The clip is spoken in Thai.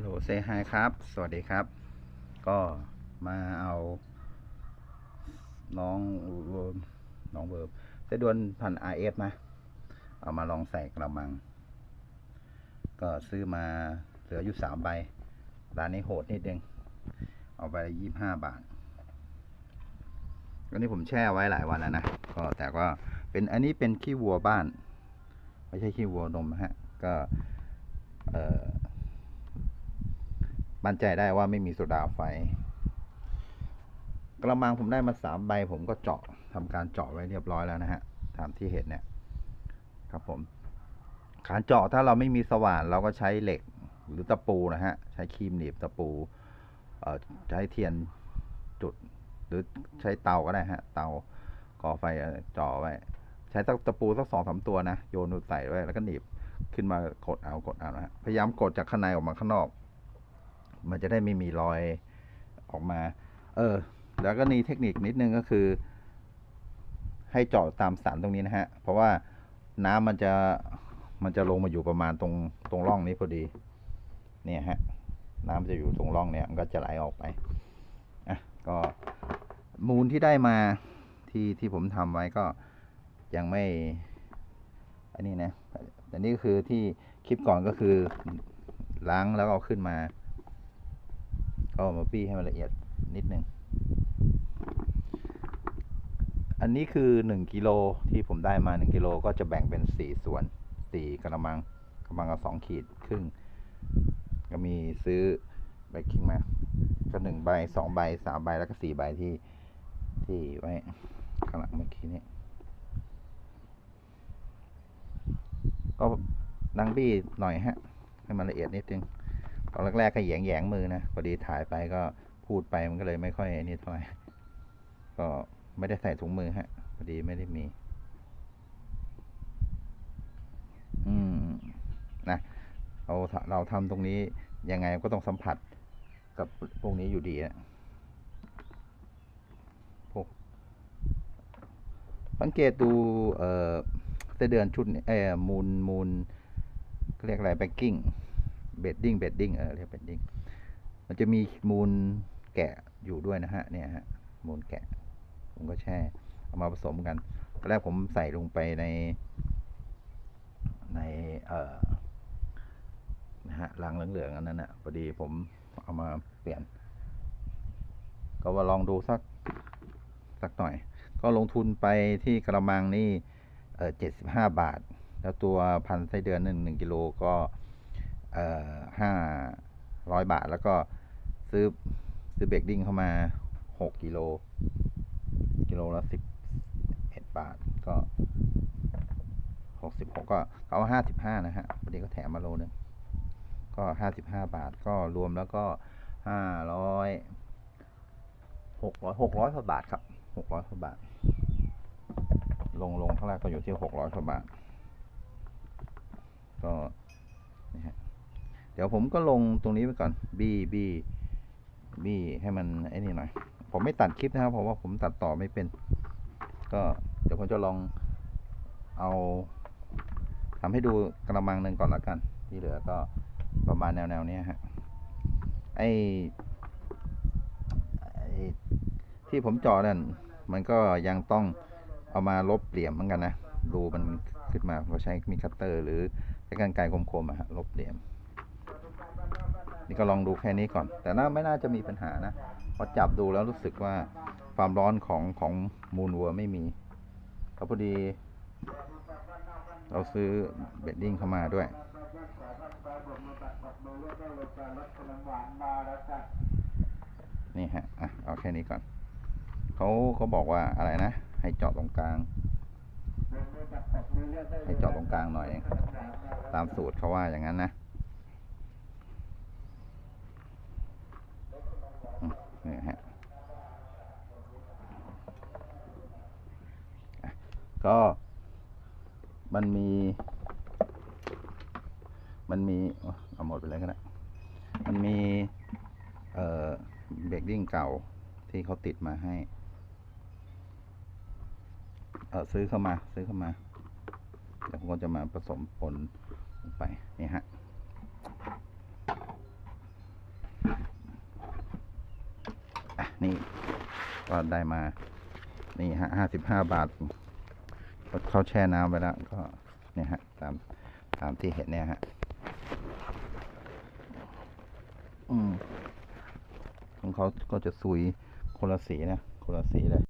ฮัลโหลเซฮายครับ สวัสดีครับ ก็มาเอาน้องเวิร์มน้องเวิร์มเสดวนพันอาเอฟนะ เอามาลองใส่กระมัง ก็ซื้อมาเหลืออยู่สามใบ ร้านนี้โหดนิดนึง เอาไปยี่ห้าบาทอันนี้ผมแช่ไว้หลายวันแล้วนะ ก็แต่ว่าเป็นอันนี้เป็นขี้วัวบ้าน ไม่ใช่ขี้วัวนมนะฮะ ก็ เอ่อ มั่นใจได้ว่าไม่มีโซดาไฟ กระมังผมได้มาสามใบ ผมก็เจาะทำการเจาะไว้เรียบร้อยแล้วนะฮะตามที่เห็นเนี่ย ครับผมการเจาะถ้าเราไม่มีสว่านเราก็ใช้เหล็กหรือตะปูนะฮะ ใช้ครีมหนีบตะปูใช้เทียนจุด หรือใช้เตาก็ได้ฮะ เตาก่อไฟเจ่อไว้ ใช้ตะปูสักสองสามตัวนะ โยนใส่ไว้แล้วก็หนีบขึ้นมากดเอากดเอานะฮะพยายามกดจากข้างในออกมาข้างนอก มันจะได้ไม่มีรอยออกมา เออ แล้วก็มีเทคนิคนิดนึงก็คือ ให้เจาะตามสันตรงนี้นะฮะ เพราะว่าน้ำมันจะมันจะลงมาอยู่ประมาณตรงตรงร่องนี้พอดี เนี่ยฮะ น้ำจะอยู่ตรงร่องเนี่ย มันก็จะไหลออกไป อะ ก็มูลที่ได้มาที่ที่ผมทำไว้ก็ยังไม่ อันนี้นะแต่นี่ก็คือที่คลิปก่อนก็คือล้างแล้วเอาขึ้นมา ก็เอามาปี้ให้มันละเอียดนิดหนึ่ง อันนี้คือหนึ่งกิโลที่ผมได้มาหนึ่งกิโลก็จะแบ่งเป็นสี่ส่วนสี่กระมังกระมังละสองขีดครึ่ง ก็มีซื้อแบคกิ้งมา ก็หนึ่งใบสองใบสามใบแล้วก็สี่ใบที่ที่ไว้ข้างหลังเมื่อกี้นี้ก็ดังบี้หน่อยฮะ ให้มันละเอียดนิดนึง ตอนแรกๆก็แยงแยงๆมือนะพอดีถ่ายไปก็พูดไปมันก็เลยไม่ค่อยนี่เท่าไหร่ก็ไม่ได้ใส่ถุงมือฮะพอดีไม่ได้มี อืมนะเราเราทำตรงนี้ยังไงก็ต้องสัมผัสกับพวกนี้อยู่ดีนะพวกสังเกตดูเอ่อไส้เดือนชุดนี้เอ่อมูลมูลเรียกอะไรแบกกิ้ง เบดดิ้งเบดดิ้งเออเรียกเบดดิ้งมันจะมีมูลแกะอยู่ด้วยนะฮะเนี่ยฮะมูลแกะ ผมก็แช่เอามาผสมกันตอนแรกผมใส่ลงไปใน ในเอ่อนะฮะลังเหลืองๆอันนั้นนะพอดีผมเอามาเปลี่ยน ก็ว่าลองดูสักสักหน่อย ก็ลงทุนไปที่กระมังนี่เออเจ็ดสิบห้าบาท แล้วตัวพันไส้เดือนหนึ่งหนึ่งกิโลก็ เอ่อห้าร้อยบาท แล้วก็ซื้อซื้อเบรกดิ้งเข้ามาหกกิโล กิโลละสิบเอ็ดบาท ก็หกสิบหกก็เขาห้าสิบห้านะฮะพอดีก็แถมมาโลนึงก็ห้าสิบห้าบาท ก็รวมแล้วก็ห้าร้อยหกร้อยหกร้อยกว่าบาทครับหกร้อยกว่าบาท ลงลงเท่าไหร่ก็อยู่ที่หกร้อยกว่าบาท ก็นี่ฮะ ดี๋ยวผมก็ลงตรงนี้ไปก่อนบี้บี้บี้ให้มันไอ้นี่หน่อย ผมไม่ตัดคลิปนะครับ เพราะว่าผมตัดต่อไม่เป็น ก็เดี๋ยวผมจะลองเอาทำให้ดูกระมังหนึ่งก่อนละกัน ที่เหลือก็ประมาณแนวแนวนี้ฮะ ไอไอ้ที่ผมเจอนั่น มันก็ยังต้องเอามาลบเหลี่ยมเหมือนกันนะ รูมันขึ้นมาเราใช้มีคัตเตอร์ หรือใช้กรรไกรคมๆอะฮะลบเหลี่ยม นี่ก็ลองดูแค่นี้ก่อน แต่น่าไม่น่าจะมีปัญหานะพอจับดูแล้วรู้สึกว่าความร้อนของของมูลวัวไม่มีก็พอดี เราซื้อเบดดิ้งเข้ามาด้วยนี่ฮะอะเอาแค่นี้ก่อนเขาเขาบอกว่าอะไรนะ ให้เจาะตรงกลาง ให้เจาะตรงกลางหน่อยตามสูตรเขาว่าอย่างนั้นนะอืม นี่ฮะก็มันมี มันมีเอาหมดไปเลยก็ได้มันมีเอ่อเบรกดิ้งเก่าที่เขาติดมาให้ เออซื้อเข้ามาซื้อเข้ามาเดี๋ยวผมก็จะมาผสมปนลงไปนี่ฮะ นี่ก็ได้มา นี่ฮะห้าสิบห้าบาทก็เขาแช่น้ำไปแล้วก็เนี่ยฮะตามตามที่เห็นเนี่ยฮะอืมของเขาก็จะซุยคนละสีนะคนละสีเลย